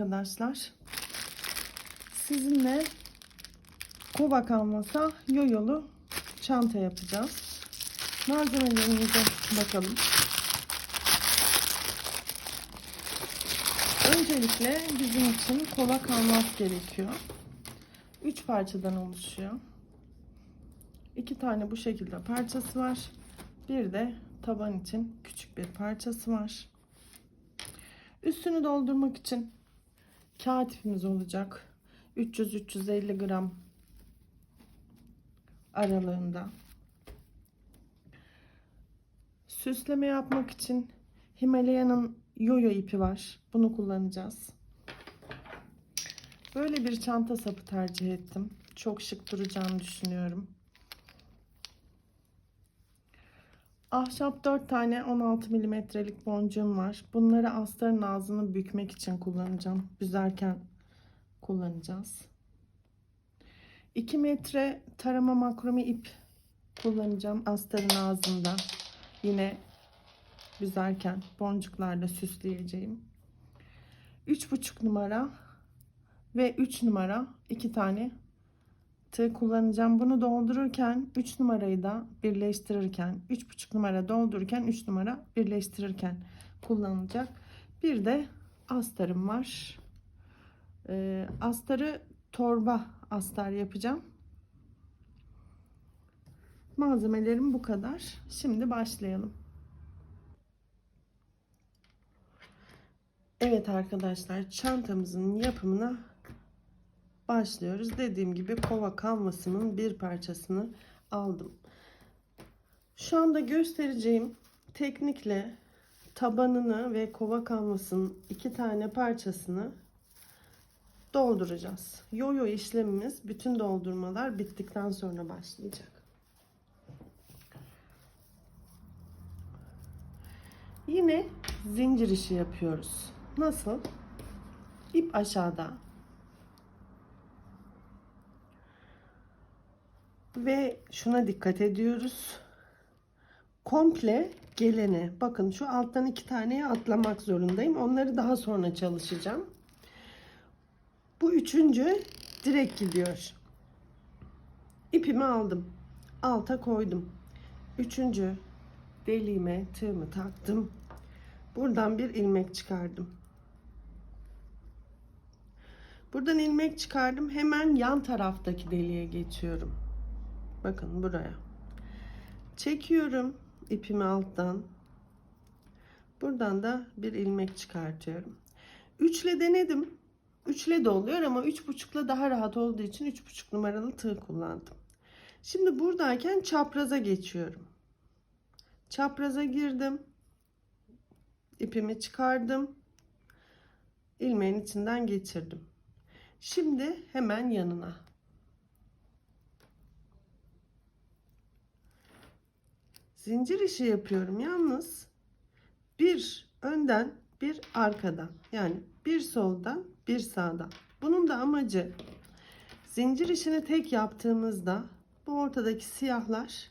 Arkadaşlar. Sizinle kova kalmasa yoyolu çanta yapacağız. Malzemelerimize bakalım. Öncelikle bizim için kova kalmaz gerekiyor. 3 parçadan oluşuyor. 2 tane bu şekilde parçası var. Bir de taban için küçük bir parçası var. Üstünü doldurmak için kağıt ipimiz olacak. 300-350 gram aralığında. Süsleme yapmak için Himalaya'nın yoyo ipi var. Bunu kullanacağız. Böyle bir çanta sapı tercih ettim. Çok şık duracağını düşünüyorum. Ahşap 4 tane 16 milimetrelik boncuğum var. Bunları astarın ağzını bükmek için kullanacağım. Büzerken kullanacağız. 2 metre tarama makrome ip kullanacağım astarın ağzında. Yine büzerken boncuklarla süsleyeceğim. 3,5 numara ve 3 numara iki tane tığ kullanacağım. Bunu doldururken 3 numarayı da birleştirirken 3,5 numara doldururken 3 numara birleştirirken kullanılacak. Bir de astarım var. Ee, astarı torba astar yapacağım. Malzemelerim bu kadar. Şimdi başlayalım. Evet arkadaşlar çantamızın yapımına başlıyoruz. Dediğim gibi kova kalmasının bir parçasını aldım. Şu anda göstereceğim teknikle tabanını ve kova kalmasının iki tane parçasını dolduracağız. Yoyo işlemimiz bütün doldurmalar bittikten sonra başlayacak. Yine zincir işi yapıyoruz. Nasıl? İp aşağıda, Ve şuna dikkat ediyoruz. Komple gelene. Bakın şu alttan iki taneye atlamak zorundayım. Onları daha sonra çalışacağım. Bu üçüncü direkt gidiyor. İpimi aldım. Alta koydum. Üçüncü deliğime tığımı taktım. Buradan bir ilmek çıkardım. Buradan ilmek çıkardım. Hemen yan taraftaki deliğe geçiyorum. Bakın buraya. Çekiyorum ipimi alttan. Buradan da bir ilmek çıkartıyorum. Üçle denedim. Üçle de oluyor ama üç buçukla daha rahat olduğu için üç buçuk numaralı tığ kullandım. Şimdi buradayken çapraza geçiyorum. Çapraza girdim. İpimi çıkardım. ilmeğin içinden geçirdim. Şimdi hemen yanına. Zincir işi yapıyorum yalnız. Bir önden bir arkadan. Yani bir soldan bir sağdan. Bunun da amacı zincir işini tek yaptığımızda bu ortadaki siyahlar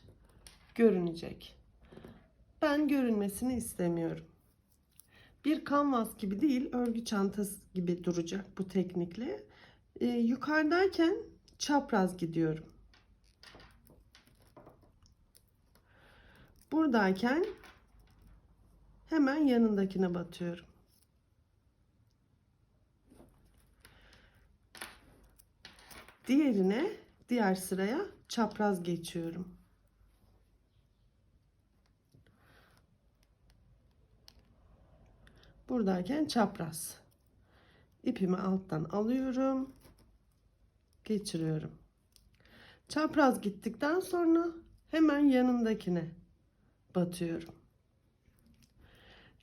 görünecek. Ben görünmesini istemiyorum. Bir kanvas gibi değil örgü çantası gibi duracak bu teknikle. Ee, yukarıdayken çapraz gidiyorum buradayken hemen yanındakine batıyorum. Diğerine, diğer sıraya çapraz geçiyorum. Buradayken çapraz. İpimi alttan alıyorum. Geçiriyorum. Çapraz gittikten sonra hemen yanındakine batıyorum.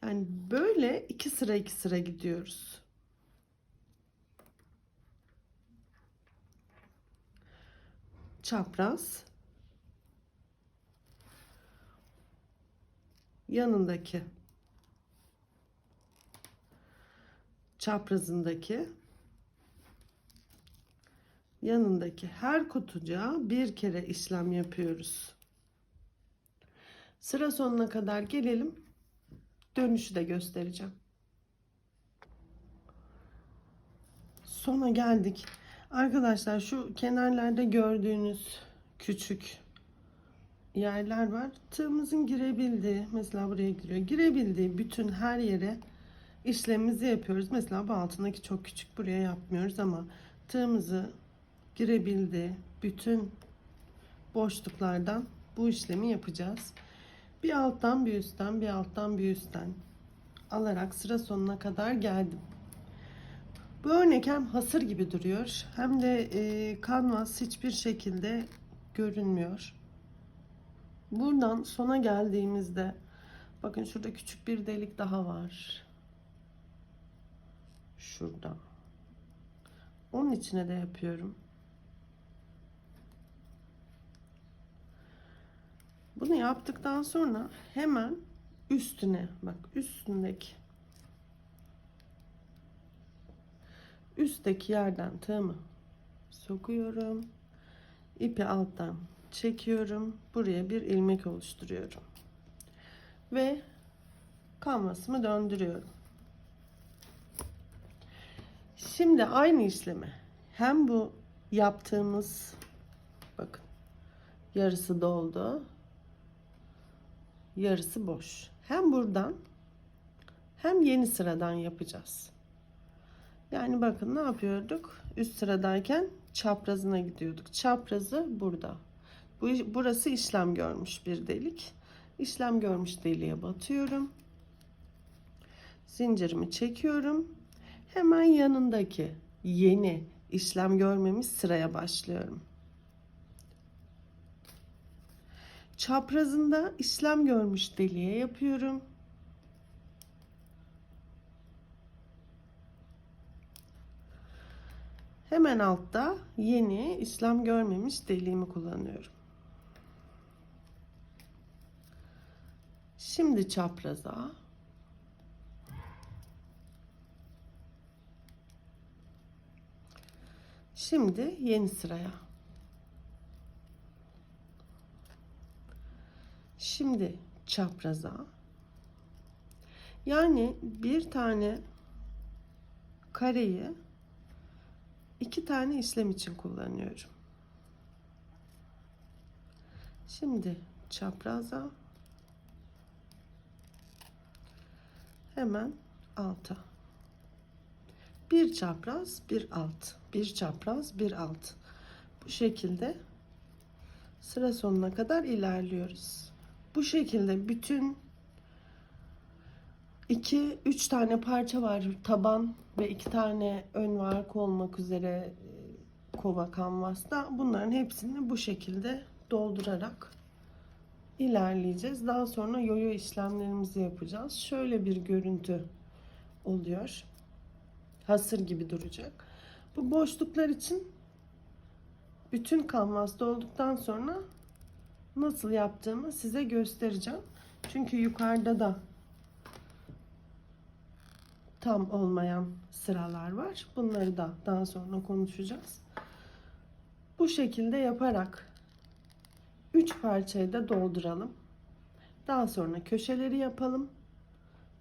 Yani böyle iki sıra iki sıra gidiyoruz. Çapraz yanındaki çaprazındaki yanındaki her kutucuğa bir kere işlem yapıyoruz. Sıra sonuna kadar gelelim. Dönüşü de göstereceğim. sona geldik. Arkadaşlar şu kenarlarda gördüğünüz küçük yerler var. Tığımızın girebildiği, mesela buraya giriyor. Girebildiği bütün her yere işlemimizi yapıyoruz. Mesela bu altındaki çok küçük buraya yapmıyoruz ama tığımızı girebildiği bütün boşluklardan bu işlemi yapacağız. Bir alttan bir üstten, bir alttan bir üstten alarak sıra sonuna kadar geldim. Bu örnek hem hasır gibi duruyor hem de e, kanvas hiçbir şekilde görünmüyor. Buradan sona geldiğimizde bakın şurada küçük bir delik daha var. Şurada. Onun içine de yapıyorum. Bunu yaptıktan sonra hemen üstüne bak üstündeki üstteki yerden tığımı sokuyorum. ipi alttan çekiyorum. Buraya bir ilmek oluşturuyorum. Ve kanvasımı döndürüyorum. Şimdi aynı işlemi hem bu yaptığımız bakın yarısı doldu. Yarısı boş. Hem buradan hem yeni sıradan yapacağız. Yani bakın ne yapıyorduk? Üst sıradayken çaprazına gidiyorduk. Çaprazı burada. Bu burası işlem görmüş bir delik. İşlem görmüş deliğe batıyorum. Zincirimi çekiyorum. Hemen yanındaki yeni işlem görmemiş sıraya başlıyorum. Çaprazında işlem görmüş deliğe yapıyorum. Hemen altta yeni işlem görmemiş deliğimi kullanıyorum. Şimdi çapraza Şimdi yeni sıraya. Şimdi çapraza. Yani bir tane kareyi iki tane işlem için kullanıyorum. Şimdi çapraza hemen alta. Bir çapraz, bir alt, bir çapraz, bir alt. Bu şekilde sıra sonuna kadar ilerliyoruz. Bu şekilde bütün iki, üç tane parça var. Taban ve iki tane ön ve arka olmak üzere e, kova kanvasta. Bunların hepsini bu şekilde doldurarak ilerleyeceğiz. Daha sonra yoyo işlemlerimizi yapacağız. Şöyle bir görüntü oluyor. Hasır gibi duracak. Bu boşluklar için bütün kanvas dolduktan sonra nasıl yaptığımı size göstereceğim. Çünkü yukarıda da tam olmayan sıralar var. Bunları da daha sonra konuşacağız. Bu şekilde yaparak 3 parçayı da dolduralım. Daha sonra köşeleri yapalım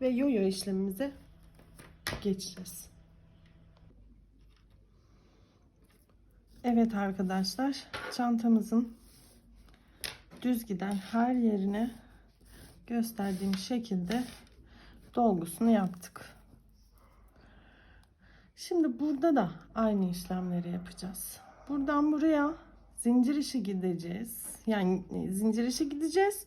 ve yoyo işlemimize geçeceğiz. Evet arkadaşlar, çantamızın düz giden her yerine gösterdiğim şekilde dolgusunu yaptık. Şimdi burada da aynı işlemleri yapacağız. Buradan buraya zincir işi gideceğiz. Yani e, zincir işi gideceğiz.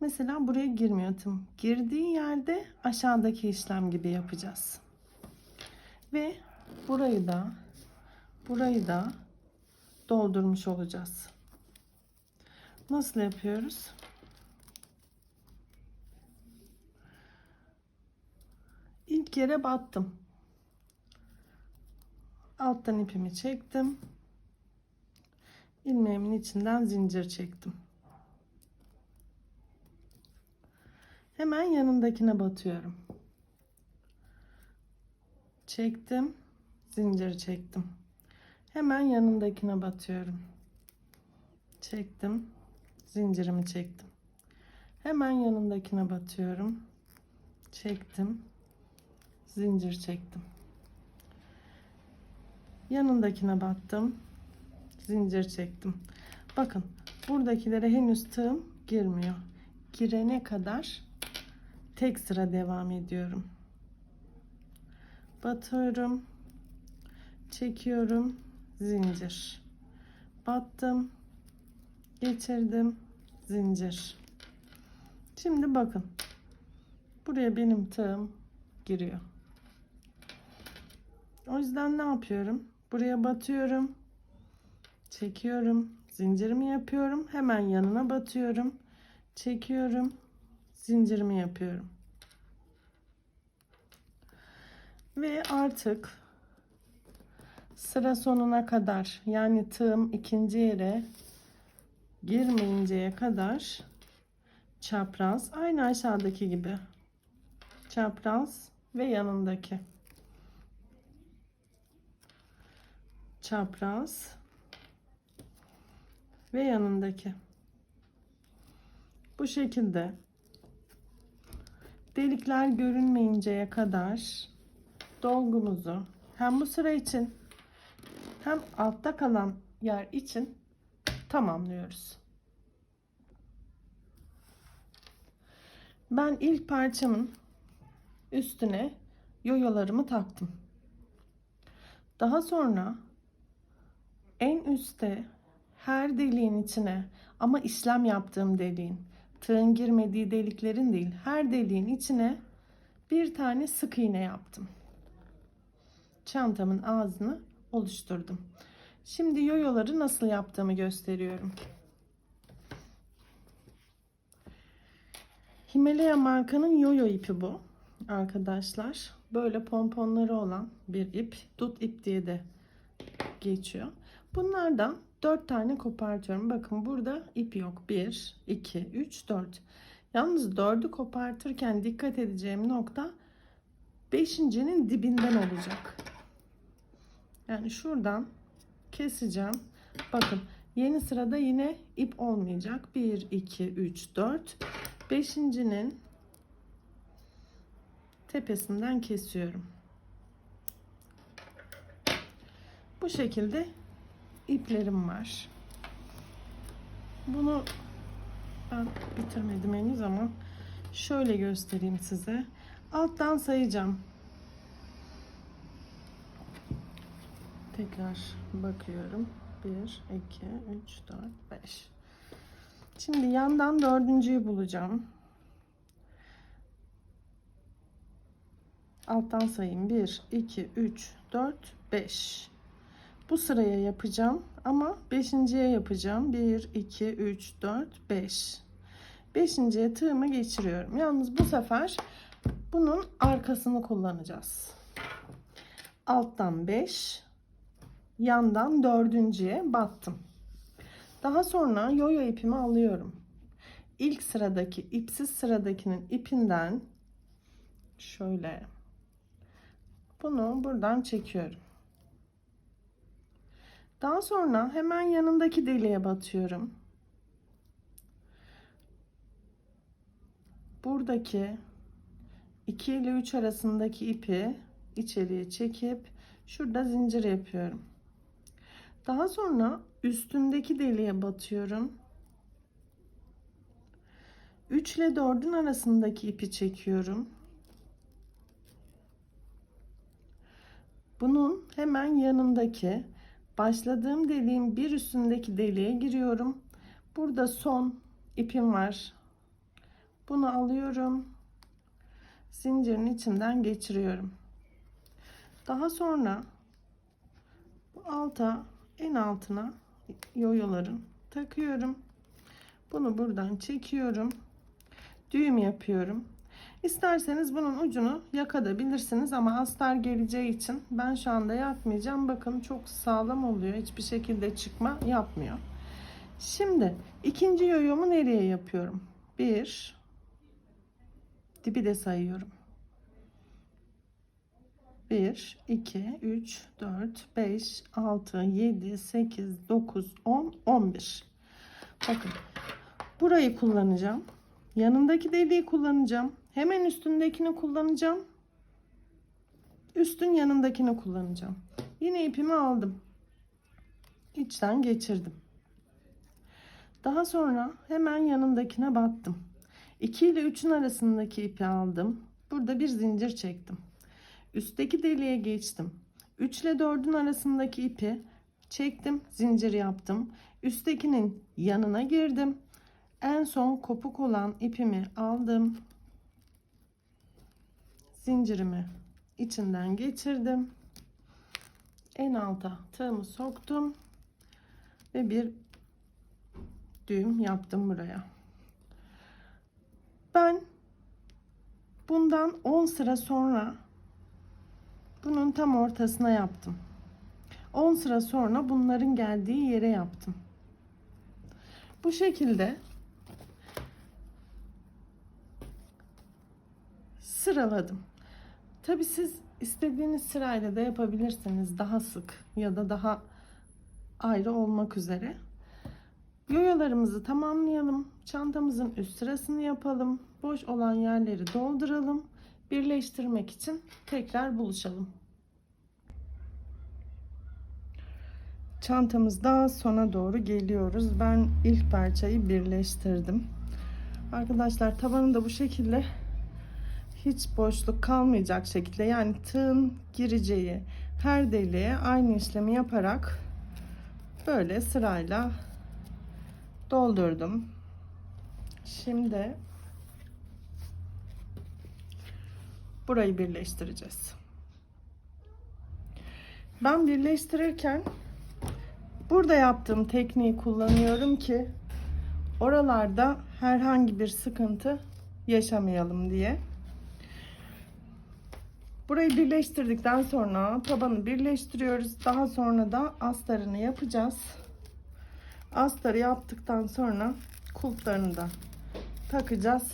Mesela buraya girmiyor tım. Girdiği yerde aşağıdaki işlem gibi yapacağız. Ve burayı da burayı da doldurmuş olacağız. Nasıl yapıyoruz? İlk yere battım. Alttan ipimi çektim. ilmeğimin içinden zincir çektim. Hemen yanındakine batıyorum. Çektim. Zincir çektim. Hemen yanındakine batıyorum. Çektim. Zincirimi çektim. Hemen yanındakine batıyorum. Çektim. Zincir çektim. Yanındakine battım. Zincir çektim. Bakın buradakilere henüz tığım girmiyor. Girene kadar tek sıra devam ediyorum. Batıyorum. Çekiyorum. Zincir. Battım. Geçirdim. Zincir. Şimdi bakın. Buraya benim tığım giriyor. O yüzden ne yapıyorum? Buraya batıyorum. Çekiyorum. Zincirimi yapıyorum. Hemen yanına batıyorum. Çekiyorum. Zincirimi yapıyorum. Ve artık sıra sonuna kadar yani tığım ikinci yere girmeyinceye kadar çapraz aynı aşağıdaki gibi. Çapraz ve yanındaki. Çapraz ve yanındaki. Bu şekilde. Delikler görünmeyinceye kadar dolgumuzu hem bu sıra için hem altta kalan yer için tamamlıyoruz. Ben ilk parçamın üstüne yoyolarımı taktım. Daha sonra en üstte her deliğin içine ama işlem yaptığım deliğin tığın girmediği deliklerin değil her deliğin içine bir tane sık iğne yaptım. Çantamın ağzını oluşturdum. Şimdi yoyoları nasıl yaptığımı gösteriyorum. Himalaya markanın yoyo ipi bu arkadaşlar. Böyle pomponları olan bir ip. Dut ip diye de geçiyor. Bunlardan 4 tane kopartıyorum. Bakın burada ip yok. 1, 2, 3, 4. Yalnız 4'ü kopartırken dikkat edeceğim nokta 5.'nin dibinden olacak. Yani şuradan keseceğim. Bakın yeni sırada yine ip olmayacak. 1, 2, 3, 4. 5.'nin tepesinden kesiyorum. Bu şekilde iplerim var. Bunu ben bitirmedim henüz ama şöyle göstereyim size. Alttan sayacağım. Tekrar bakıyorum. 1, 2, 3, 4, 5. Şimdi yandan dördüncüyü bulacağım. Alttan sayayım. 1, 2, 3, 4, 5. Bu sıraya yapacağım ama beşinciye yapacağım. 1, 2, 3, 4, 5. Beşinciye tığımı geçiriyorum. Yalnız bu sefer bunun arkasını kullanacağız. Alttan 5, yandan dördüncüye battım. Daha sonra yoyo ipimi alıyorum. İlk sıradaki ipsiz sıradakinin ipinden şöyle bunu buradan çekiyorum. Daha sonra hemen yanındaki deliğe batıyorum. Buradaki 2 ile 3 arasındaki ipi içeriye çekip şurada zincir yapıyorum. Daha sonra üstündeki deliğe batıyorum. 3 ile 4'ün arasındaki ipi çekiyorum. Bunun hemen yanındaki başladığım deliğin bir üstündeki deliğe giriyorum. Burada son ipim var. Bunu alıyorum. Zincirin içinden geçiriyorum. Daha sonra bu alta en altına yoyoların takıyorum. Bunu buradan çekiyorum. Düğüm yapıyorum. İsterseniz bunun ucunu yakabilirsiniz ama astar geleceği için ben şu anda yakmayacağım. Bakın çok sağlam oluyor. Hiçbir şekilde çıkma yapmıyor. Şimdi ikinci yoyomu nereye yapıyorum? Bir dibi de sayıyorum. 1, 2, 3, 4, 5, 6, 7, 8, 9, 10, 11. Bakın burayı kullanacağım. Yanındaki deliği kullanacağım. Hemen üstündekini kullanacağım. Üstün yanındakini kullanacağım. Yine ipimi aldım. İçten geçirdim. Daha sonra hemen yanındakine battım. 2 ile 3'ün arasındaki ipi aldım. Burada bir zincir çektim. Üstteki deliğe geçtim. 3 ile 4'ün arasındaki ipi çektim, zincir yaptım. Üsttekinin yanına girdim. En son kopuk olan ipimi aldım. Zincirimi içinden geçirdim. En alta tığımı soktum ve bir düğüm yaptım buraya. Ben bundan 10 sıra sonra bunun tam ortasına yaptım. 10 sıra sonra bunların geldiği yere yaptım. Bu şekilde sıraladım. Tabi siz istediğiniz sırayla da yapabilirsiniz. Daha sık ya da daha ayrı olmak üzere. Yoyolarımızı tamamlayalım. Çantamızın üst sırasını yapalım. Boş olan yerleri dolduralım. Birleştirmek için tekrar buluşalım. Çantamızda sona doğru geliyoruz. Ben ilk parçayı birleştirdim. Arkadaşlar tabanı da bu şekilde hiç boşluk kalmayacak şekilde yani tığın gireceği her deliğe aynı işlemi yaparak böyle sırayla doldurdum. Şimdi burayı birleştireceğiz. Ben birleştirirken burada yaptığım tekniği kullanıyorum ki oralarda herhangi bir sıkıntı yaşamayalım diye. Burayı birleştirdikten sonra tabanı birleştiriyoruz. Daha sonra da astarını yapacağız. Astarı yaptıktan sonra kulplarını da takacağız.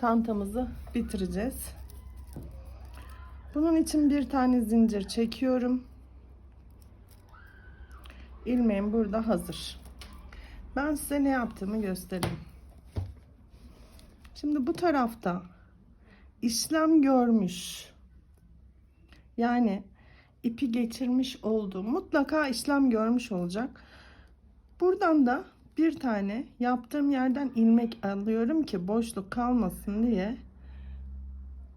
Çantamızı bitireceğiz. Bunun için bir tane zincir çekiyorum. İlmeğim burada hazır. Ben size ne yaptığımı göstereyim. Şimdi bu tarafta işlem görmüş yani ipi geçirmiş olduğum mutlaka işlem görmüş olacak. Buradan da bir tane yaptığım yerden ilmek alıyorum ki boşluk kalmasın diye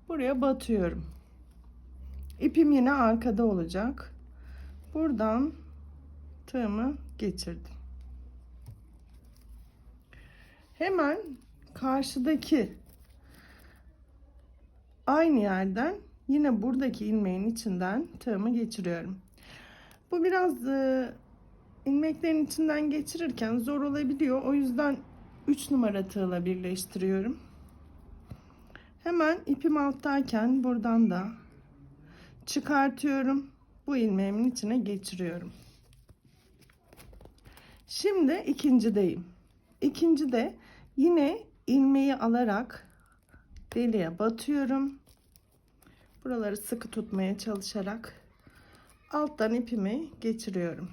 buraya batıyorum. İpim yine arkada olacak. Buradan tığımı geçirdim. Hemen karşıdaki aynı yerden yine buradaki ilmeğin içinden tığımı geçiriyorum. Bu biraz e, ilmeklerin içinden geçirirken zor olabiliyor. O yüzden 3 numara tığla birleştiriyorum. Hemen ipim alttayken buradan da çıkartıyorum. Bu ilmeğimin içine geçiriyorum. Şimdi ikincideyim. İkinci de yine ilmeği alarak deliğe batıyorum. Buraları sıkı tutmaya çalışarak alttan ipimi geçiriyorum.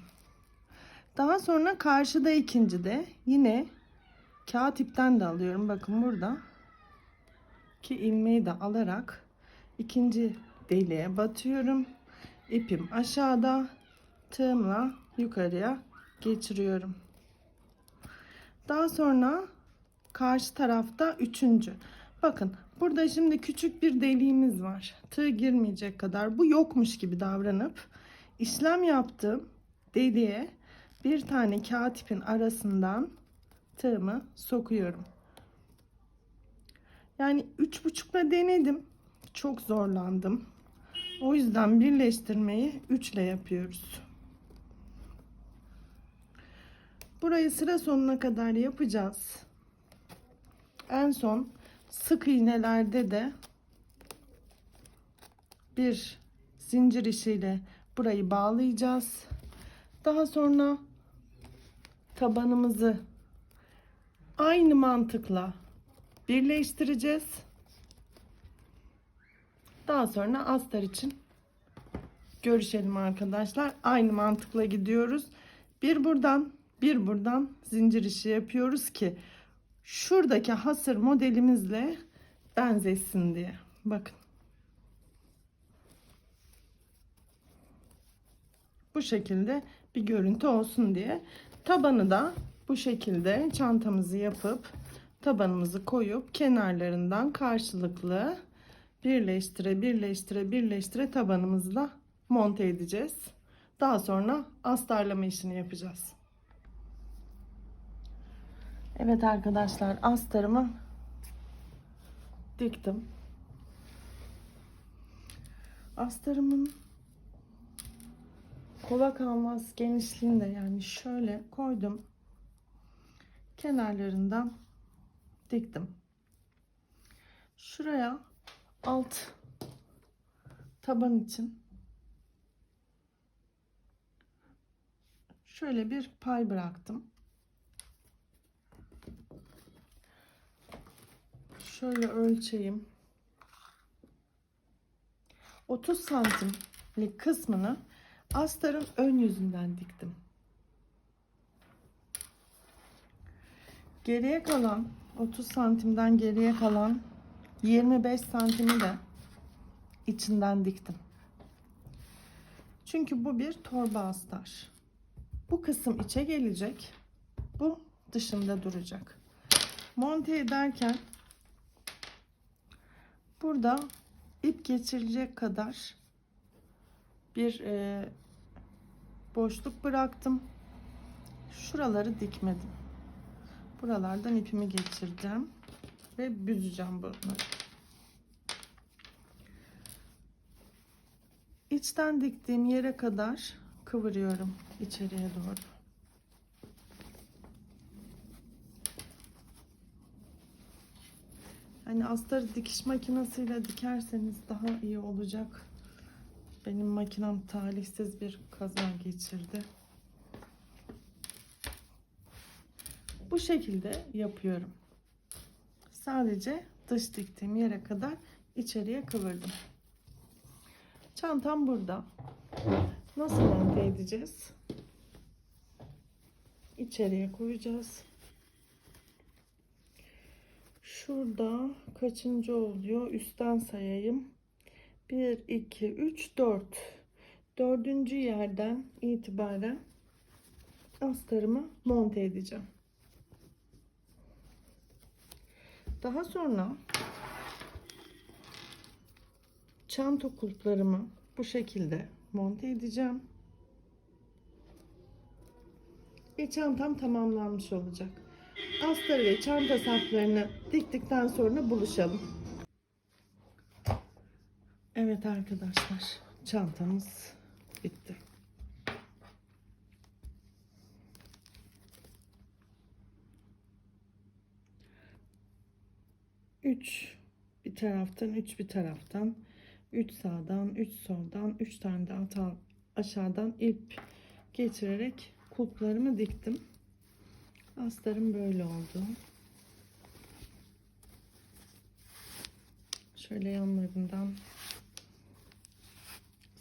Daha sonra karşıda ikinci de yine kağıt ipten de alıyorum. Bakın burada ki ilmeği de alarak ikinci deliğe batıyorum. İpim aşağıda tığımla yukarıya geçiriyorum. Daha sonra karşı tarafta üçüncü. Bakın burada şimdi küçük bir deliğimiz var. Tığ girmeyecek kadar. Bu yokmuş gibi davranıp işlem yaptığım deliğe bir tane kağıt ipin arasından tığımı sokuyorum. Yani üç buçukla denedim. Çok zorlandım. O yüzden birleştirmeyi 3 ile yapıyoruz. Burayı sıra sonuna kadar yapacağız. En son sık iğnelerde de bir zincir işiyle burayı bağlayacağız. Daha sonra tabanımızı aynı mantıkla birleştireceğiz. Daha sonra astar için görüşelim arkadaşlar. Aynı mantıkla gidiyoruz. Bir buradan bir buradan zincir işi yapıyoruz ki şuradaki hasır modelimizle benzesin diye. Bakın. Bu şekilde bir görüntü olsun diye. Tabanı da bu şekilde çantamızı yapıp tabanımızı koyup kenarlarından karşılıklı birleştire birleştire birleştire tabanımızla monte edeceğiz. Daha sonra astarlama işini yapacağız. Evet arkadaşlar astarımı diktim. Astarımın kola kalmaz genişliğinde yani şöyle koydum. Kenarlarından diktim. Şuraya alt taban için şöyle bir pay bıraktım. Şöyle ölçeyim. 30 santimlik kısmını astarın ön yüzünden diktim. Geriye kalan 30 santimden geriye kalan 25 santimi de içinden diktim. Çünkü bu bir torba astar. Bu kısım içe gelecek. Bu dışında duracak. Monte ederken burada ip geçirecek kadar bir e, boşluk bıraktım. Şuraları dikmedim. Buralardan ipimi geçireceğim ve büzeceğim bunları. İçten diktiğim yere kadar kıvırıyorum içeriye doğru. Hani astarı dikiş makinesiyle dikerseniz daha iyi olacak. Benim makinem talihsiz bir kaza geçirdi. Bu şekilde yapıyorum. Sadece dış diktiğim yere kadar içeriye kıvırdım. Çantam burada. Nasıl monte edeceğiz? İçeriye koyacağız. Şurada kaçıncı oluyor? Üstten sayayım. 1, 2, 3, 4. Dördüncü yerden itibaren astarımı monte edeceğim. Daha sonra çanta kulplarımı bu şekilde monte edeceğim. Ve çantam tamamlanmış olacak. Astarı ve çanta saplarını diktikten sonra buluşalım. Evet arkadaşlar çantamız bitti. Üç bir taraftan, üç bir taraftan, üç sağdan, üç soldan, üç tane de aşağıdan ip geçirerek kulplarımı diktim. Astarım böyle oldu. Şöyle yanlarından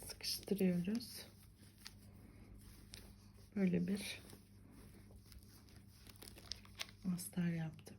sıkıştırıyoruz. Böyle bir astar yaptım.